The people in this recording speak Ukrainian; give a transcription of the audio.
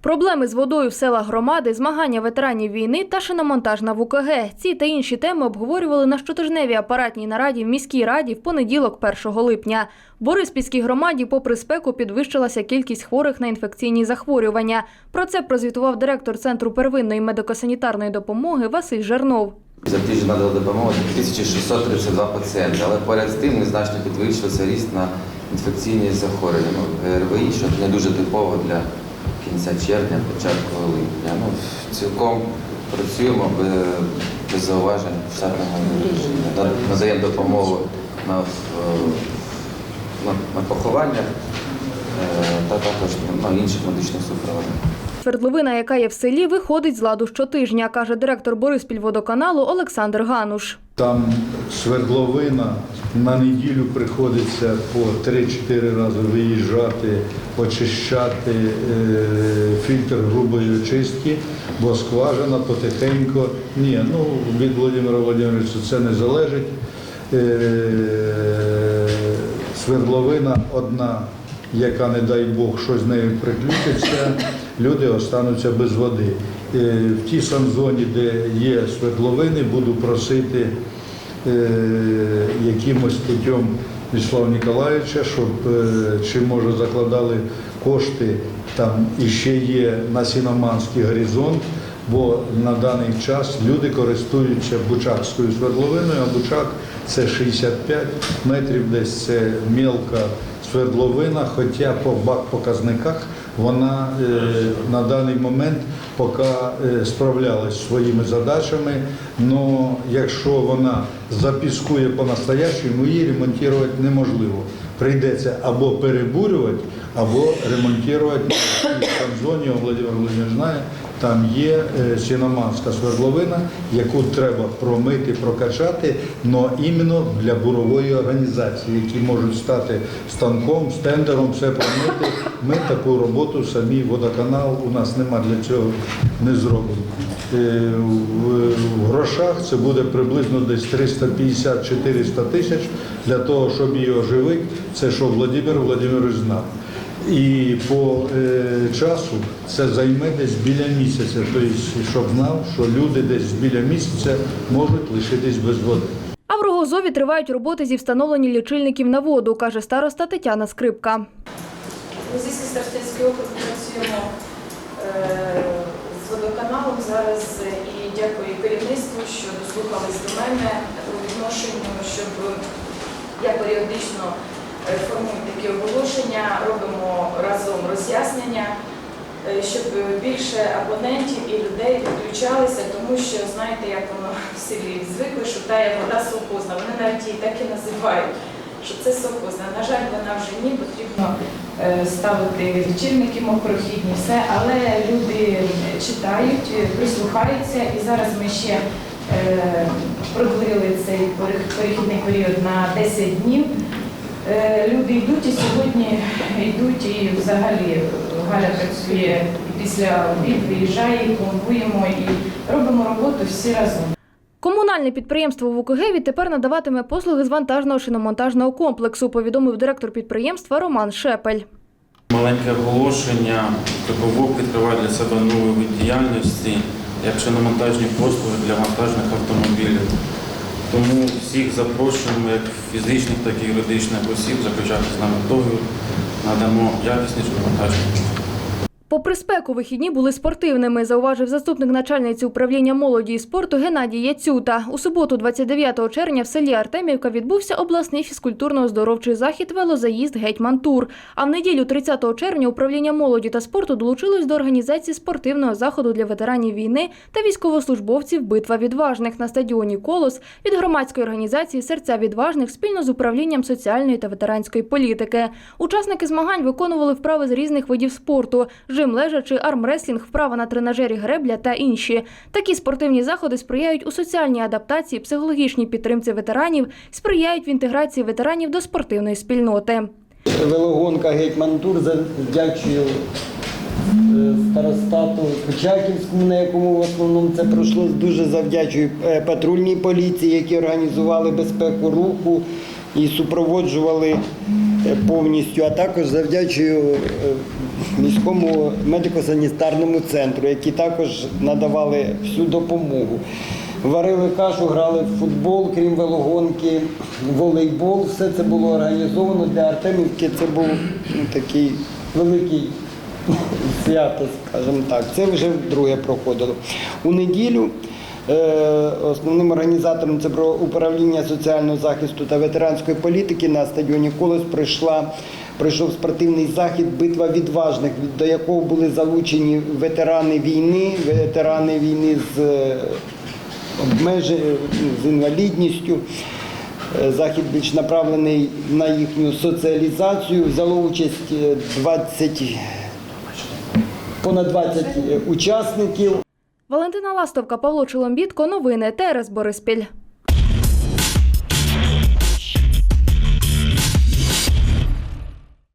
Проблеми з водою в селах громади, змагання ветеранів війни та шиномонтажна в УКГ. Ці та інші теми обговорювали на щотижневій апаратній нараді в міській раді в понеділок, 1 липня. В Бориспільській громаді, попри спеку, підвищилася кількість хворих на інфекційні захворювання. Про це прозвітував директор Центру первинної медико-санітарної допомоги Василь Жернов. За тиждень надали допомогу 1632 пацієнти, але поряд з тим незначно підвищився ріст на інфекційні захворювання. Ну, що не дуже типово для кінця червня, початку липня. Ну, цілком працюємо без, зауважень штатного режиму. Надаємо допомогу на, на, на похованнях та також на інших медичних супроводах. Свердловина, яка є в селі, виходить з ладу щотижня, каже директор Бориспільводоканалу Олександр Гануш. Там свердловина на неділю приходиться по 3-4 рази виїжджати, очищати е, фільтр грубої очистки, бо скважина потихеньку. Ні, ну від Володимира Володимировича це не залежить. Е, свердловина одна, яка, не дай Бог, щось з нею приключиться, люди остануться без води. Е, В тій санзоні, де є свердловини, буду просити е, якимось путем Вячеслава Ніколаєвича, щоб е, чи може закладали кошти там іще є на Сіноманський горизонт, бо на даний час люди користуються Бучакською свердловиною, а Бучак це 65 метрів, десь це мілка свердловина, хоча по показниках вона е, на даний момент поки е, справлялась зі своїми задачами. але якщо вона запіскує по-настоящему, її ремонтувати неможливо. Прийдеться або перебурювати, або ремонтувати в зоні, Володимир Володимирович знає, там є е, сіноманська свердловина, яку треба промити, прокачати, але іменно для бурової організації, які можуть стати станком, стендером, все промити. Ми таку роботу самі водоканал у нас нема для цього не зроблено. Е, В грошах це буде приблизно десь 350-400 тисяч для того, щоб її оживити. Це що Володимир Володимирович знав. І по е, часу це займе десь біля місяця. Тобто, щоб знав, що люди десь біля місяця можуть лишитись без води. А в Рогозові тривають роботи зі встановлення лічильників на воду, каже староста Тетяна Скрипка. Російський старостинський округ працюємо е, з водоканалом зараз і дякую керівництву, що дослухались до мене у відношенню, щоб я періодично е, формую такі оголошення, робимо разом роз'яснення, е, щоб більше абонентів і людей підключалися, тому що знаєте, як воно в селі звикли, що тая вода совхозна. Вони навіть її так і називають що це совхозна. На жаль, вона вже ні, потрібно е, ставити лічильники мокрохідні, все, але люди читають, прислухаються, і зараз ми ще продлили цей перехідний період на 10 днів. Е, Люди йдуть і сьогодні йдуть, і взагалі Галя працює і після обід виїжджає, плануємо і робимо роботу всі разом. Комунальне підприємство в УКГ відтепер надаватиме послуги з вантажного шиномонтажного комплексу, повідомив директор підприємства Роман Шепель. Маленьке оголошення. Кабовок відкриває для себе новий вид діяльності, як шиномонтажні послуги для вантажних автомобілів. Тому всіх запрошуємо, як фізичних, так і юридичних осіб, заключати з нами договір, надамо якісні послуги. Попри спеку, вихідні були спортивними, зауважив заступник начальниці управління молоді і спорту Геннадій Яцюта. У суботу, 29 червня, в селі Артемівка відбувся обласний фізкультурно-оздоровчий захід велозаїзд Гетьман Тур. А в неділю, 30 червня, управління молоді та спорту долучилось до організації спортивного заходу для ветеранів війни та військовослужбовців Битва відважних на стадіоні Колос від громадської організації Серця відважних спільно з управлінням соціальної та ветеранської політики. Учасники змагань виконували вправи з різних видів спорту: жим лежачи, армреслінг, вправа на тренажері гребля та інші. Такі спортивні заходи сприяють у соціальній адаптації, психологічній підтримці ветеранів, сприяють в інтеграції ветеранів до спортивної спільноти. Велогонка Гетьман Тур завдячую е, старостату Почаківському, на якому в основному це пройшло. Дуже завдячую е, патрульній поліції, які організували безпеку руху і супроводжували е, повністю. А також завдячую міському медико-санітарному центру, які також надавали всю допомогу. Варили кашу, грали в футбол, крім велогонки, волейбол. Все це було організовано для Артемівки. Це був ну, такий великий свято, скажімо так. Це вже вдруге проходило. У неділю основним організатором управління соціального захисту та ветеранської політики на стадіоні Колос прийшла. Прийшов спортивний захід Битва відважних, до якого були залучені ветерани війни, ветерани війни з е, з інвалідністю. Е, Захід більш направлений на їхню соціалізацію. Взяло участь е, 20, понад 20 учасників. Валентина Ластовка, Павло Чоломбітко. Новини ТРС Бориспіль.